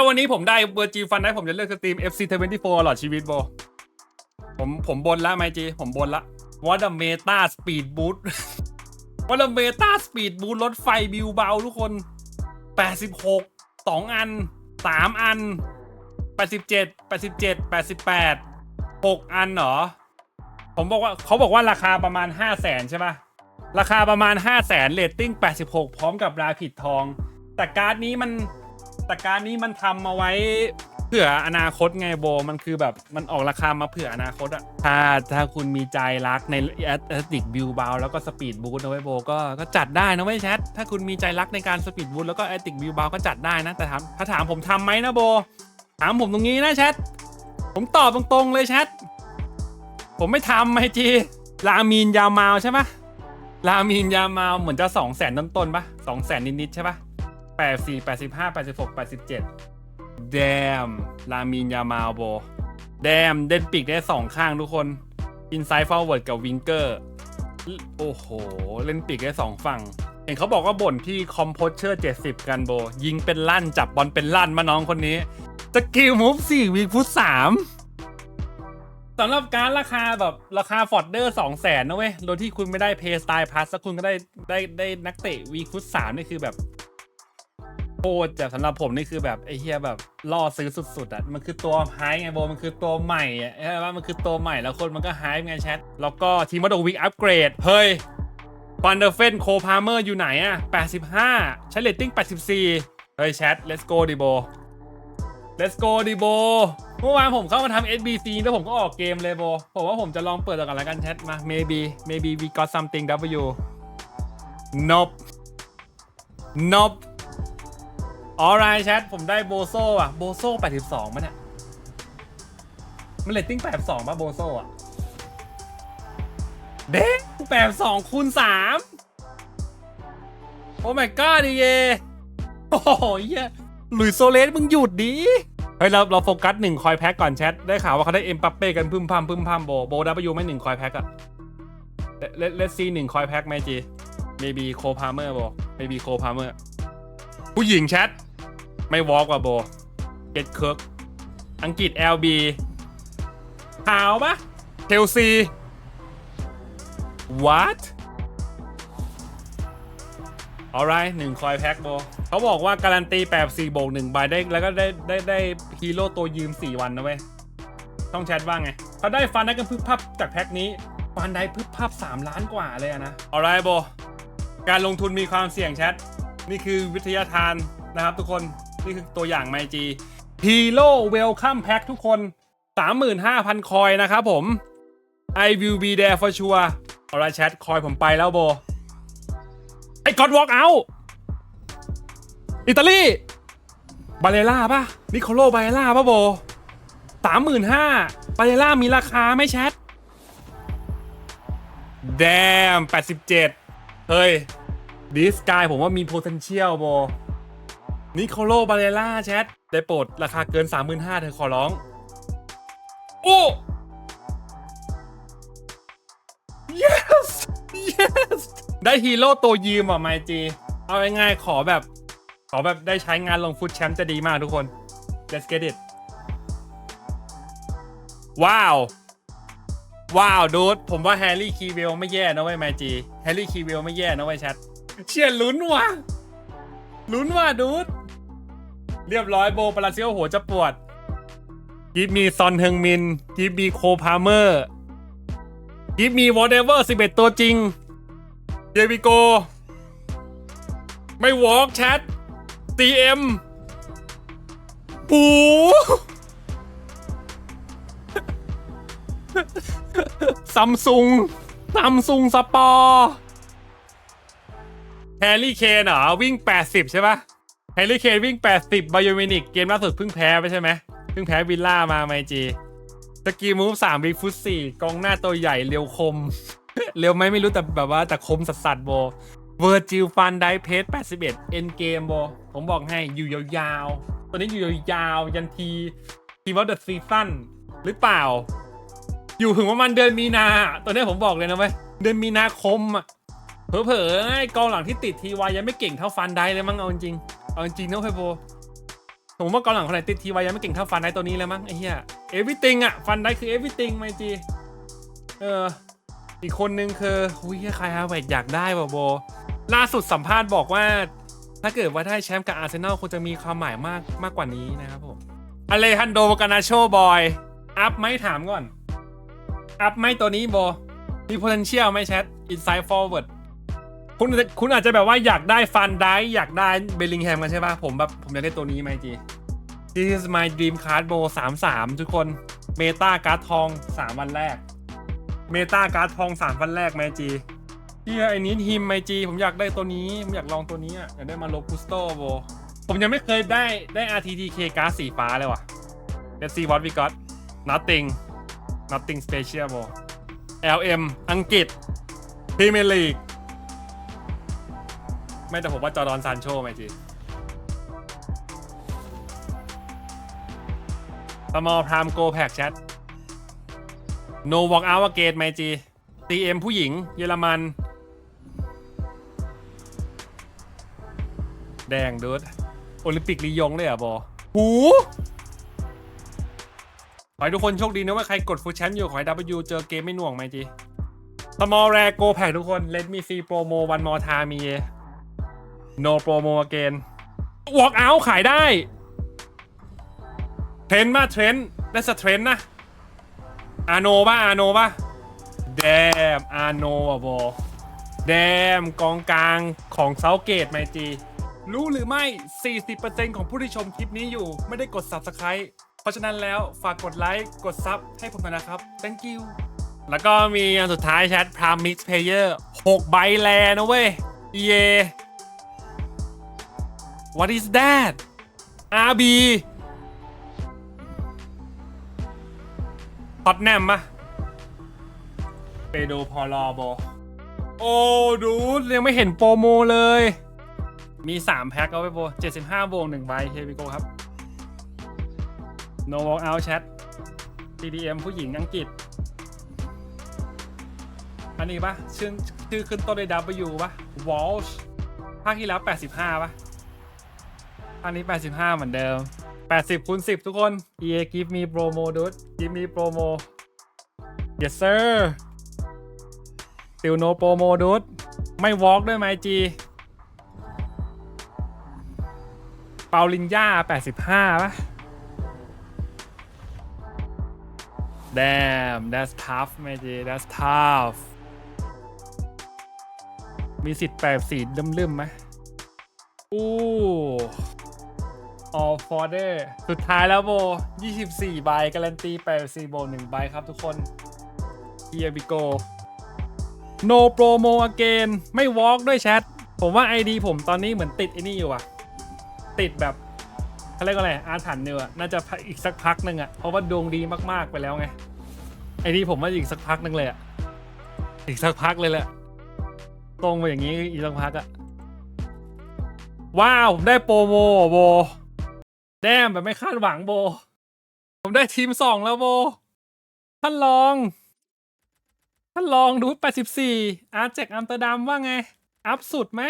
าวันนี้ผมได้เบอร์จีฟันได้ผมจะเลือกสตรีม FC 24ตลอดชีวิตโบ ผมผมบนละไมจี ผมบนละวอดเมตาสปีดบูทวอดเมตาสปีดบูทรถไฟบิวเบาทุกคน 86 2 อัน 3 อัน 87 87 88 6 อันเหรอ ผมบอกว่าเขาบอกว่าราคาประมาณ 5 0 0แสนใช่ปะราคาประมาณ 5 0 0แสนเรตติ้ง 86 พร้อมกับราผิดทอง แต่การ์ดนี้มัน แต่การนี้มันทำมาไว้เผื่ออนาคตไงโบ มันคือแบบมันออกราคามาเผื่ออนาคตอะถ้าถ้าคุณมีใจรักในแอตติกบิวเบาแล้วก็สปีดบูทนะเว้ยโบก็ก็จัดได้นะเว้ยแชทถ้าคุณมีใจรักในการสปีดบูทแล้วก็แอตติกบิวเบาก็จัดได้นะแต่ถามถ้าถามผมทำไหมนะโบ ถามผมตรงนี้นะแชทผมตอบตรงๆเลยแชทผมไม่ทำไอจีลามีนยาวมาวใช่ปะลามีนยาวมาวเหมือนจะสองแสนต้นๆปะสองแสนนิดๆใช่ปะ แปดสี่แปดสิบห้าแปดสิบหกแปดสิบเจ็ดแดมลามีนยามาวโบแดมเดนปีกได้สองข้างทุกคนอินไซ d ์ฟอร์เวิร์ดกับวิงเกอร์โอ้โห เล่นปีกได้สองฝั่ง เห็นเขาบอกว่าบ่นที่คอมโพเชอร์ 70 กันโบ ยิงเป็นลั่นจับบอลเป็นลั่นมาน้องคนนี้สกิลมูฟสี่วีฟุตสามสำหรับการราคาแบบราคาฟอร์ดเดอร์สองแสนนะเว้ย โดยที่คุณไม่ได้เพย์สไตล์พาสแล้วคุณก็ได้ได้ได้นักเตะวีฟุตสามนี่คือแบบ โคตรจะสำหรับผมนี่คือแบบไอ้เฮียแบบล่อซื้อสุดๆอะมันคือตัวไฮไงโบมันคือตัวใหม่อะใช่ปะมันคือตัวใหม่แล้วคนมันก็ไฮไงแชทแล้วก็ทีมวัตโดวิกอัปเกรดเฮ้ยฟันเดอร์เฟนโคพาเมอร์อยู่ไหนอะ 85 ใช้เลตติ้ง 84 เฮ้ยแชท let's go ดิโบ let's go ดิโบ เมื่อวานผมเข้ามาทำ SBC แล้วผมก็ออกเกมเลยโบ ผมว่าผมจะลองเปิดกันล้วกันแชทมา maybe maybe we got something W nope nope alright แชทผมได้โบโซอะโบโซ82มันเนี่ยมันเลตติ้ง82ป่ะโบโซอะเด้งแปดสองคูณสามโอ้ my god ดิเยโอ้โหเหี้ยหลุยโซเลสมึงหยุดดิเฮ้ยเราเราโฟกัสหนึ่งคอยแพ็กก่อนแชท ได้ข่าวว่าเขาได้เอ็มปัปเป้กันพึ่มพำพึ่มพำโบโบดับยูไม่หนึ่งคอยแพ็กอะเลเลสซีหนึ่งคอยแพ็กไหมจี maybe โคพาเมอร์โบ maybe โคพาเมอร์ผู้หญิงแชท ไม่วอล์กว่ะโบเกตเคิร์กอังกฤษ LB ขาวปะเทลซี what alright หนึ่งคอยแพ็คโบ เขาบอกว่าการันตีแบบ4โบก1ใบได้แล้วก็ได้ได้ได้ฮีโร่ตัวยืม4วันนะเว้ยต้องแชทว่าไงเขาได้ฟันได้กันพึบพับจากแพ็คนี้ ฟันได้พึบพับ3ล้านกว่าเลยนะ alright โบ การลงทุนมีความเสี่ยงแชท นี่คือวิทยาทานนะครับทุกคน นี่คือตัวอย่างไมจีฮีโร่เวลคัมแพ็คทุกคน 35,000 คอยนะครับผม I will be there for sure เอาละแชทคอยผมไปแล้วโบ ไอ้กอดวอล์กเอาอิตาลี บาเลล่าป่ะ นิโคโลบาเลล่าป่ะโบสามหมื่นห้าบาเลล่ามีราคาไหม่แชทแดมแปดสิบเจ็ดเฮ้ย ดิสกายผมว่ามี potential โบ นิโคโลบาเลล่าแชทได้โปรดราคาเกิน 35,000เธอขอร้อง โอ้ yes yes ได้ฮีโร่ตัวยืมอะไมจี เอาง่ายๆขอแบบ ขอแบบได้ใช้งานลงฟุตแชมป์จะดีมากทุกคน let's get it ว้าว ว้าวดูดผมว่าแฮร์รี่คีเวลไม่แย่นะเว้ยไมจี แฮร์รี่คีเวลไม่แย่นะเว้ยแชทเชียร์ลุ้นว่ะลุ้นว่ะดูด เรียบร้อยโบปาราเซียวหัวจะปวดกิฟมีซอนเฮงมินกิฟมีโคพาเมอร์กิฟมีวอเ v เวอร์11ตัวจริงเ e วิโก ไม่วอล์กแชท TM ปูซัมซุงซัมซุงสปอร์แฮร์รี่เคนเหรอ วิ่ง 80 ใช่ปะ แฮร์รี่เคนวิ่ง 80บ y โอมินิก เกมล่าสุดเพิ่งแพ้ไปใช่ไหมเพิ่งแพ้วิลล่ามาไมจีสกีมูฟสามบิ๊กฟุตสี่กองหน้าตัวใหญ่เร็วคม เร็วไหมไม่รู้แต่แบบว่าแต่คมสัสสัสโบเวอร์จิลฟันไดเพสแปดสิบเอ็ดเอ็นเกมโบผมบอกให้อยู่ยาวๆ ตัวนี้อยู่ยาวๆ ยันทีทีว่าเดอะซีซั่นหรือเปล่า อยู่ถึงประมาณเดือนมีนาตัวนี้ผมบอกเลยนะเว้ยเดือนมีนาคมอะเผลอๆกองหลังที่ติดทีวายยังไม่เก่งเท่าฟันไดเลยมั้งเอาจริง เอาจริงๆนะเว้ยโบผมว่ากองหลังคนไหนติดทีไว้ยังไม่เก่งเท่าฟันได้ตัวนี้เลยมั้งไอ้เหี้ย everything อะฟันได้คือ everything ไมจีเอออีกคนนึงคือหุ้ยใครฮะแหวกอยากได้ป่ะโบ ล่าสุดสัมภาษณ์บอกว่า ถ้าเกิดว่าได้แชมป์กับอาร์เซนอลคงจะมีความหมายมากมากกว่านี้นะครับผมอเลฮันโดกานาโชบอย อัพไหมถามก่อน อัพไหมตัวนี้โบ มี potential ไหมแชท inside forward คุณอาจจะคุณอาจจะแบบว่าอยากได้ฟันได้อยากได้เบลลิงแฮมกันใช่ป่ะผมแบบผมอยากได้ตัวนี้ไหมจี This is my dream card bro 33 ทุกคนเมตาการ์ดทอง 3 วันแรก เมตาการ์ดทอง 3 วันแรกไหมจีเฮียไอ้นี้ทีมไหมจีผมอยากได้ตัวนี้ ผมอยากลองตัวนี้อะอยากได้มาโลกุสโตโบผมยังไม่เคยได้ได้ RTTK การ์ดสีฟ้าเลยว่ะ Let's see what we got nothing nothing special bro LM อังกฤษพรีเมียร์ลีก ไม่แต่ผมว่าจอร์ดอนซานโชไหมจี small prime go pack chat no walk out again ไหมจี TM ผู้หญิง เยอรมัน แดงดูดโอลิมปิกลียงเลยอะบอหูขอให้ทุกคนโชคดีนะว่าใครกดฟูแชมป์อยู่ ขอให้ W เจอเกมไม่หน่วงไหมจี small rare go pack ทุกคน let me see promo one more time มี no promo again walk out ขายได้ เทรนด์ป่ะเทรนได้สเทรนนะ อาโนป่ะอาโนป่ะแดมอาโนอะบอแดมกองกลางของเซาเกตไมจี รู้หรือไม่ 40%ของผู้ที่ชมคลิปนี้อยู่ไม่ได้กด Subscribe เพราะฉะนั้นแล้วฝากกดไลค์กดซับให้ผมหน่อยนะครับ thank you แล้วก็มีอันสุดท้ายแชท Prime Mix Player 6ใบแลนะเว้ย EA What is that RB ฮอตแนมปะเปโดพอลอโบโอ้ดูยังไม่เห็นโปรโมเลย มี 3 แพ็คเอาไปโบ75วง1ใบเฮวิโกครับ No Walk Out Chat TDM ผู้หญิงอังกฤษ อันนี้ปะชื่อชื่อขึ้นต้นด้วย W ปะ Walsh ภาคที่แล้ว 85ปะ ภาคนี้ 85 เหมือนเดิม 80คูณ10 ทุกคน EA give me promo dude give me promo yes sir still no promo dude ไม่ walk ด้วยไหมจีเปาลินย่า85ป่ะ damn that's tough ไหมจี that's tough มีสิทธิ์แปดสีลืมๆไหมอู้ all for d e r สุดท้ายแล้วโบ 24 ใบ การันตี84โบ1ใบครับทุกคน here we go no promo again ไม่ walk ด้วยแชท ผมว่า ID ผมตอนนี้เหมือนติดไอ้นี่อยู่อะติดแบบเขาเรียกว่าอะไร อาถรรพ์เนี่ยอะน่าจะอีกสักพักหนึ่งอะเพราะว่าดวงดีมากๆไปแล้วไง ไอ้นี่ผมว่าอีกสักพักหนึ่งเลยอะอีกสักพักเลยแหละ ตรงไปอย่างนี้อีกสักพักอะว้าว ผมได้โปรโมโบ แดมแบบไม่คาดหวังโบ ผมได้ทีมสองแล้วโบ ท่านลอง ท่านลองดูด84อาร์เจกอัมเตอร์ดัมว่าไง อัพสุดไหม